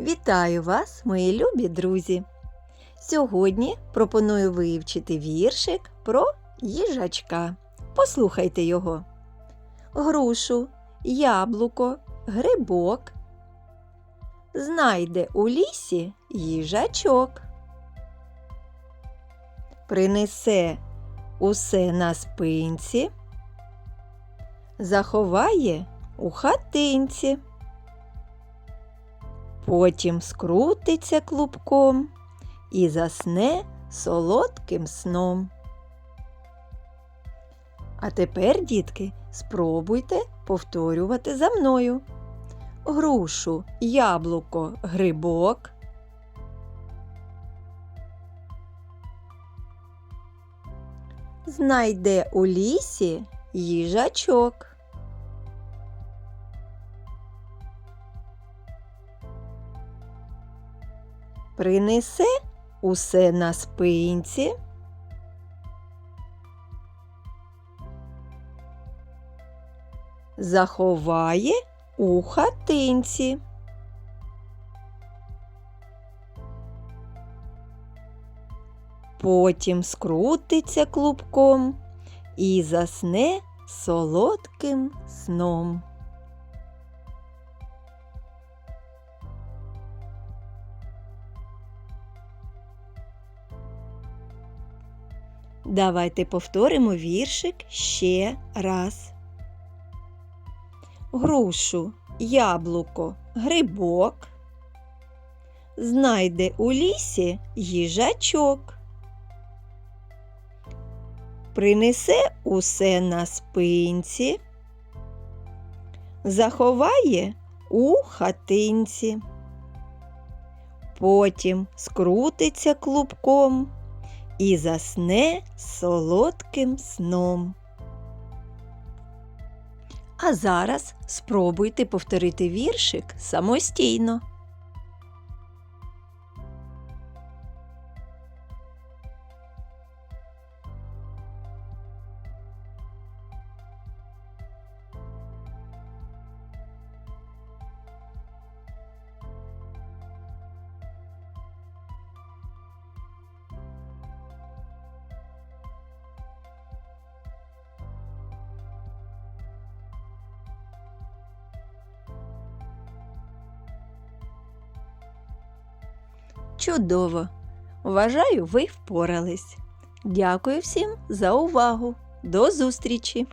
Вітаю вас, мої любі друзі! Сьогодні пропоную вивчити віршик про їжачка. Послухайте його. Грушу, яблуко, грибок. Знайде у лісі їжачок. Принесе усе на спинці, заховає у хатинці. Потім скрутиться клубком і засне солодким сном. А тепер, дітки, спробуйте повторювати за мною. Грушу, яблуко, грибок. Знайде у лісі їжачок. Принесе усе на спинці. Заховає у хатинці. Потім скрутиться клубком і засне солодким сном. Давайте повторимо віршик ще раз. Грушу, яблуко, грибок. Знайде у лісі їжачок. Принесе усе на спинці, заховає у хатинці. Потім скрутиться клубком і засне солодким сном. А зараз спробуйте повторити віршик самостійно. Чудово! Вважаю, ви впорались. Дякую всім за увагу. До зустрічі!